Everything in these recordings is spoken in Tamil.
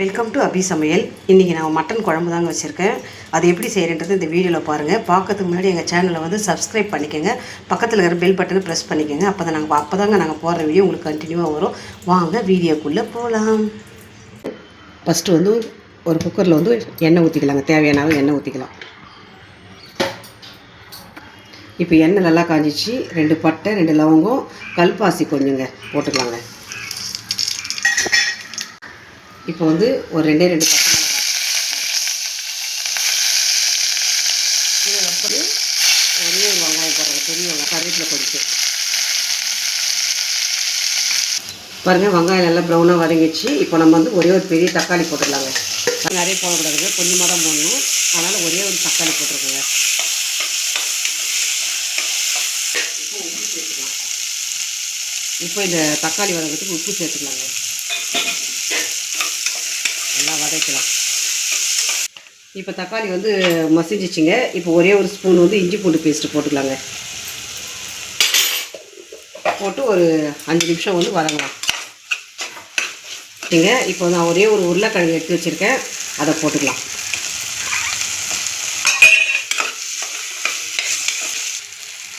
வெல்கம் டு அபி சமையல் இன்றைக்கி நான் மட்டன் குழம்பு தாங்க வச்சுருக்கேன். அது எப்படி செய்கிறேன்றது இந்த வீடியோவில் பாருங்கள் பார்க்கறதுக்கு முன்னாடி எங்கள் சேனலை வந்து சப்ஸ்கிரைப் பண்ணிக்கோங்க. பக்கத்தில் இருக்கிற பெல் பட்டனை ப்ரெஸ் பண்ணிக்கோங்க. அப்போ தான் நாங்கள் அப்போ தாங்க நாங்கள் போடுற வீடியோ உங்களுக்கு கண்டினியூவாக வரும். வாங்க வீடியோக்குள்ளே போகலாம் ஃபஸ்ட்டு வந்து ஒரு குக்கரில் வந்து எண்ணெய் ஊற்றிக்கலாங்க தேவையான எண்ணெய் ஊற்றிக்கலாம் இப்போ எண்ணெய் நல்லா காஞ்சிச்சு. ரெண்டு பட்டை ரெண்டு லவங்கம் கல்பாசி கொஞ்சங்க போட்டுக்கலாங்க. இப்போ வந்து ஒரு ரெண்டே ரெண்டு பச்சை மிளகாய் இதை ஒரே ஒரு வெங்காயம் போடுறது பெரிய வெங்காயம் கருவேப்பிலை கொடுத்து பாருங்கள் வெங்காயம் நல்லா ப்ரௌனாக வதங்கிச்சு இப்போ நம்ம வந்து ஒரே ஒரு பெரிய தக்காளி போட்டுடலாங்க. நிறைய போடக்கூடாதுங்க கொஞ்சமாக தான் போடணும். அதனால் ஒரே ஒரு தக்காளி போட்டிருக்கோங்க. இப்போ உப்பு சேர்த்துக்கலாம். இப்போ இந்த தக்காளி வதங்கிறதுக்கு உப்பு சேர்த்துக்கலாங்க. நல்லா வதக்கலாம். இப்போ தக்காளி வந்து மசிஞ்சிச்சுங்க. இப்போ ஒரே ஒரு ஸ்பூன் வந்து இஞ்சி பூண்டு பேஸ்ட்டு போட்டுக்கலாங்க. போட்டு ஒரு அஞ்சு நிமிஷம் வந்து வதங்கலாம். சரிங்க இப்போ நான் ஒரே ஒரு உருளைக்கிழங்கு எடுத்து வச்சுருக்கேன். அதை போட்டுக்கலாம்.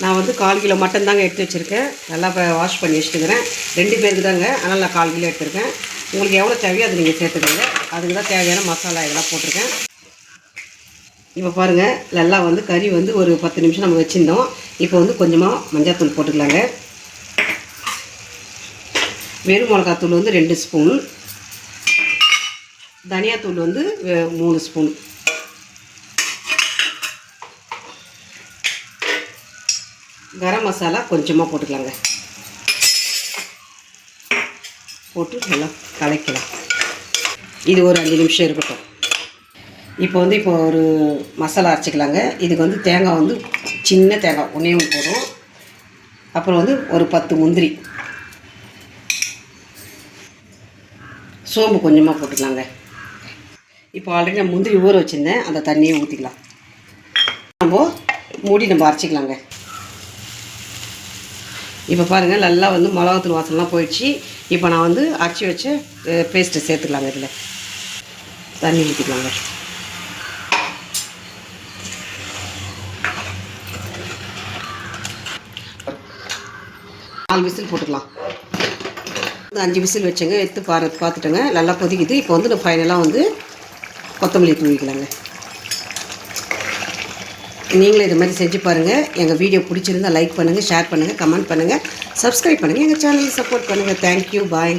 நான் வந்து கால் கிலோ மட்டன் தாங்க எடுத்து வச்சுருக்கேன். நல்லா இப்போ வாஷ் பண்ணி வச்சுட்டுக்கிறேன். ரெண்டு பேருக்கு தாங்க அதனால் நான் கால் கிலோ எடுத்துருக்கேன். உங்களுக்கு எவ்வளோ தேவையோ அது நீங்கள் சேர்த்துக்கோங்க. அதுக்கு தான் தேவையான மசாலா இதெல்லாம் போட்டிருக்கேன். இப்போ பாருங்கள் நல்லா வந்து கறி வந்து ஒரு பத்து நிமிஷம் நம்ம வச்சுருந்தோம். இப்போ வந்து கொஞ்சமாக மஞ்சாத்தூள் போட்டுக்கலாங்க. வெறும் மிளகாத்தூள் வந்து ரெண்டு ஸ்பூன் தனியாத்தூள் வந்து வே- மூணு ஸ்பூன் கரம் மசாலா கொஞ்சமாக போட்டுக்கலாங்க. போட்டு நல்லா கலக்கலாம். இது ஒரு அஞ்சு நிமிஷம் இருக்கட்டும். இப்போ வந்து இப்போ ஒரு மசாலா அரைச்சிக்கலாங்க. இதுக்கு வந்து தேங்காய் வந்து சின்ன தேங்காய் ஒன்றே ஒன்று போதும். அப்புறம் வந்து ஒரு பத்து முந்திரி. சோம்பு கொஞ்சமாக போட்டுக்கலாங்க. இப்போ ஆல்ரெடி நான் முந்திரி ஊற வச்சுருந்தேன். அந்த தண்ணியை ஊற்றிக்கலாம் நம்ம மூடி நம்ம அரைச்சிக்கலாங்க. இப்போ பாருங்கள் நல்லா வந்து மிளகாத்தூள் வாசனைலாம் போயிடுச்சு. இப்போ நான் வந்து அரைச்சி வச்ச பேஸ்ட்டு சேர்த்துக்கலாங்க இதில். தண்ணி ஊற்றிக்கலாங்க நாலு விசில் போட்டுக்கலாம். அஞ்சு விசில் வச்சுங்க எடுத்து பாரு பார்த்துட்டேங்க. நல்லா கொதிக்குது. இப்போ வந்து நான் ஃபைனலாக வந்து கொத்தமல்லி தூவிக்கலாங்க. நீங்களும் இது மாதிரி செஞ்சு பாருங்கள் எங்கள் வீடியோ பிடிச்சிருந்தா லைக் பண்ணுங்கள் ஷேர் பண்ணுங்கள் கமெண்ட் பண்ணுங்கள் சப்ஸ்கிரைப் பண்ணுங்கள் எங்கள் சேனலுக்கு சப்போர்ட் பண்ணுங்கள் தேங்க்யூ பாய்